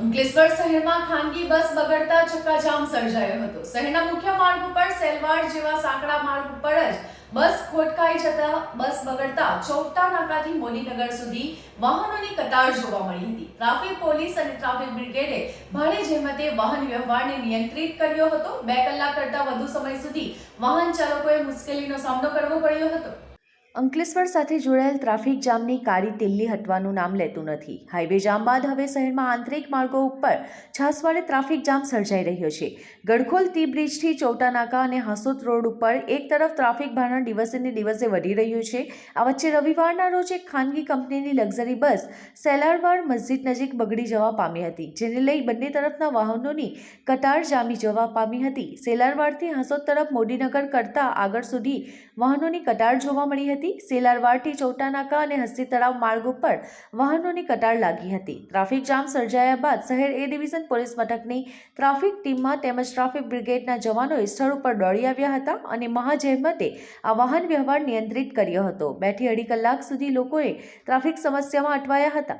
અંકલેશ્વર શહેરમાં ખાનગી બસ બગડતા ચક્કાજામ સર્જાયો હતો. શહેરના મુખ્ય માર્ગ ઉપર સેલવાડ જેવા સાંકડા માર્ગ ઉપર જ બસ ખોટકાઈ જતા બસ બગડતા ચોકટા નાકાથી મોદીનગર સુધી વાહનોની કતાર જોવા મળી હતી. ટ્રાફિક પોલીસ અને ટ્રાફિક બ્રિગેડે ભારે જહેમતે વાહન વ્યવહારને નિયંત્રિત કર્યો હતો. બે કલાક કરતા વધુ સમય સુધી વાહન ચાલકોએ મુશ્કેલીનો સામનો કરવો પડ્યો હતો. અંકલેશ્વર સાથે જોડાયેલ ટ્રાફિક જામની કાળી દિલ્હી હટવાનું નામ લેતું નથી. હાઈવે જામ બાદ હવે શહેરમાં આંતરિક માર્ગો ઉપર છાસવાડે ટ્રાફિક જામ સર્જાઈ રહ્યો છે. ગડખોલ ટી બ્રિજથી ચૌટાનાકા અને હાસોદ રોડ ઉપર એક તરફ ટ્રાફિક ભારણ દિવસે ને દિવસે વધી રહ્યું છે. આ વચ્ચે રવિવારના રોજ એક ખાનગી કંપનીની લક્ઝરી બસ સેલારવાડ મસ્જિદ નજીક બગડી જવા પામી હતી, જેને લઈ બંને તરફના વાહનોની કતાર જામી જવા પામી હતી. સેલારવાડથી હાસોદ તરફ મોદીનગર કરતા આગળ સુધી વાહનોની કતાર જોવા મળી હતી. સેલારવાડથી ચૌટાનાકા અને હસ્તી તળાવ માર્ગ ઉપર વાહનોની કતાર લાગી હતી. ટ્રાફિક જામ સર્જાયા બાદ શહેર એ ડિવિઝન પોલીસ મથકની ટ્રાફિક ટીમમાં તેમજ ટ્રાફિક બ્રિગેડના જવાનોએ સ્થળ ઉપર દોડી આવ્યા હતા અને મહાજહેમતે આ વાહન વ્યવહાર નિયંત્રિત કર્યો હતો. બેથી અઢી કલાક સુધી લોકોએ ટ્રાફિક સમસ્યામાં અટવાયા હતા.